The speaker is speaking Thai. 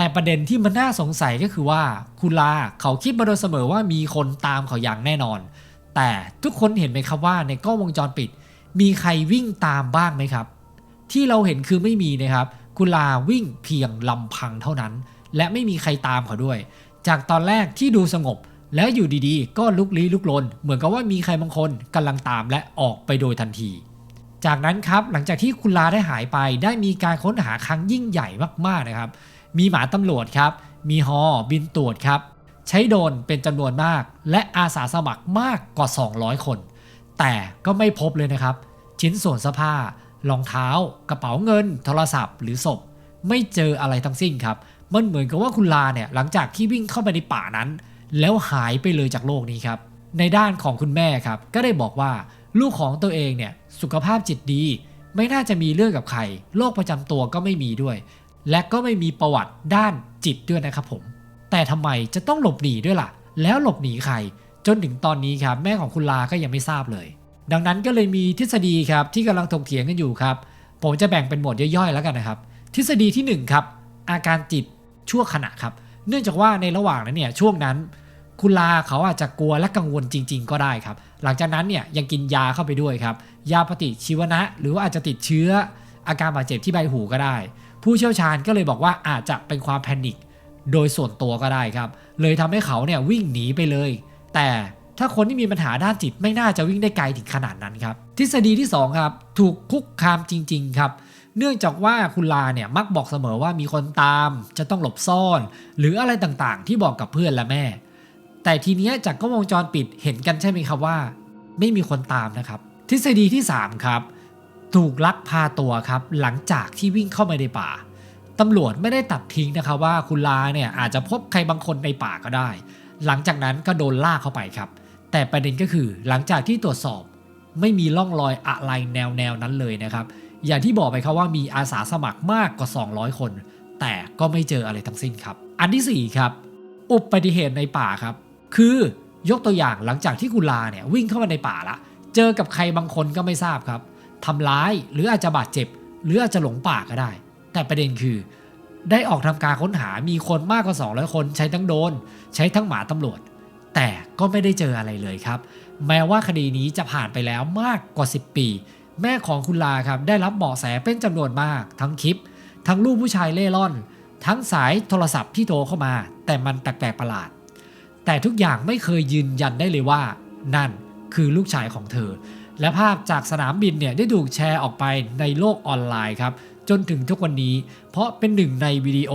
แต่ประเด็นที่มันน่าสงสัยก็คือว่าคุณลาเขาคิดมาโดยเสมอว่ามีคนตามเขาอย่างแน่นอน แต่ทุกคนเห็นไหมครับว่าในกล้องวงจรปิด มีใครวิ่งตามบ้างไหมครับ ที่เราเห็นคือไม่มีนะครับคุณลาวิ่งเพียงลำพังเท่านั้น และไม่มีใครตามเขาด้วย จากตอนแรกที่ดูสงบ แล้วอยู่ดีๆ ก็ลุกลี้ลุกลน เหมือนกับว่ามีใครบางคนกำลังตามและออกไปโดยทันทีจากนั้นครับหลังจากที่คุณลาได้หายไปได้มีการค้นหาครั้งยิ่งใหญ่มากๆนะครับ มีหมาตำรวจครับ มีฮอบินตรวจครับ ใช้โดรนเป็นจำนวนมาก และอาสาสมัครมากกว่า 200 คน แต่ก็ไม่พบเลยนะครับ ชิ้นส่วนเสื้อผ้ารองเท้า กระเป๋าเงิน โทรศัพท์ หรือศพ ไม่เจออะไรทั้งสิ้นครับ มันเหมือนกับว่าคุณลาเนี่ยหลังจากที่วิ่งเข้าไปในป่านั้น แล้วหายไปเลยจากโลกนี้ครับ ในด้านของคุณแม่ครับ ก็ได้บอกว่าลูกของตัวเองเนี่ยสุขภาพจิตดี ไม่น่าจะมีเรื่องกับใครโรคประจำตัวก็ไม่มีด้วย และก็ไม่มีประวัติด้านจิตด้วยนะครับผม แต่ทำไมจะต้องหลบหนีด้วยล่ะ แล้วหลบหนีใคร จนถึงตอนนี้ครับแม่ของคุณลาก็ยังไม่ทราบเลย ดังนั้นก็เลยมีทฤษฎีครับที่กำลังถกเถียงกันอยู่ครับ ผมจะแบ่งเป็นหมวดย่อยๆแล้วกันนะครับ ทฤษฎีที่หนึ่งครับอาการจิตชั่วขณะครับ เนื่องจากว่าในระหว่างนั้นเนี่ยช่วงนั้นคุณลาเขาอาจจะกลัวและกังวลจริง ๆ ก็ได้ครับ หลังจากนั้นเนี่ยยังกินยาเข้าไปด้วยครับ ยาปฏิชีวนะ หรือว่าอาจจะติดเชื้ออาการบาดเจ็บที่ใบหูก็ได้ ผู้เชี่ยวชาญก็เลยบอกว่าอาจจะเป็นความแพนิคโดยส่วนตัวก็ได้ครับ เลยทำให้เขาเนี่ยวิ่งหนีไปเลย แต่ถ้าคนที่มีปัญหาด้านจิตไม่น่าจะวิ่งได้ไกลถึงขนาดนั้นครับ ทฤษฎีที่สองครับ ถูกคุกคามจริง ๆ ครับ เนื่องจากว่าคุณลาเนี่ยมักบอกเสมอว่ามีคนตาม จะต้องหลบซ่อน หรืออะไรต่างๆ ที่บอกกับเพื่อนและแม่ แต่ทีเนี้ยจากกล้องวงจรปิดเห็นกันใช่ไหมครับว่า ไม่มีคนตามนะครับ ทฤษฎีที่ 3 ครับ ถูกลักพาตัวครับหลังจากที่วิ่งเข้ามาในป่าตำรวจไม่ได้ตัดทิ้งนะครับว่าคุณลาเนี่ยอาจจะพบใครบางคนในป่าก็ได้ หลังจากนั้นก็โดนลากเข้าไปครับ แต่ประเด็นก็คือหลังจากที่ตรวจสอบไม่มีร่องรอยอะไรแนวแนวนั้นเลยนะครับ อย่างที่บอกไปครับว่ามีอาสาสมัครมากกว่า 200 คน แต่ก็ไม่เจออะไรทั้งสิ้นครับ อันที่ 4 ครับ อุบัติเหตุในป่าครับ คือยกตัวอย่างหลังจากที่กุลาเนี่ยวิ่งเข้ามาในป่าละ เจอกับใครบางคนก็ไม่ทราบครับ ทำร้ายหรืออาจจะบาดเจ็บ หรืออาจจะหลงป่าก็ได้ แต่ประเด็นคือ ได้ออกทำการค้นหามีคนมากกว่า 200 คนใช้ทั้งโดน ใช้ทั้งหมาตำรวจ แต่ก็ไม่ได้เจออะไรเลยครับ แม้ว่าคดีนี้จะผ่านไปแล้วมากกว่า 10 ปี แม่ของคุณลาครับได้รับเบาะแสเป็นจำนวนมาก ทั้งคลิป ทั้งรูปผู้ชายเล่ร่อน ทั้งสายโทรศัพท์ที่โทรเข้ามา แต่มันแปลกๆประหลาด แต่ทุกอย่างไม่เคยยืนยันได้เลยว่า นั่นคือลูกชายของเธอ และภาพจากสนามบินเนี่ยได้ถูกแชร์ออกไปในโลกออนไลน์ครับจนถึงทุกวันนี้ เพราะเป็นหนึ่งในวิดีโอ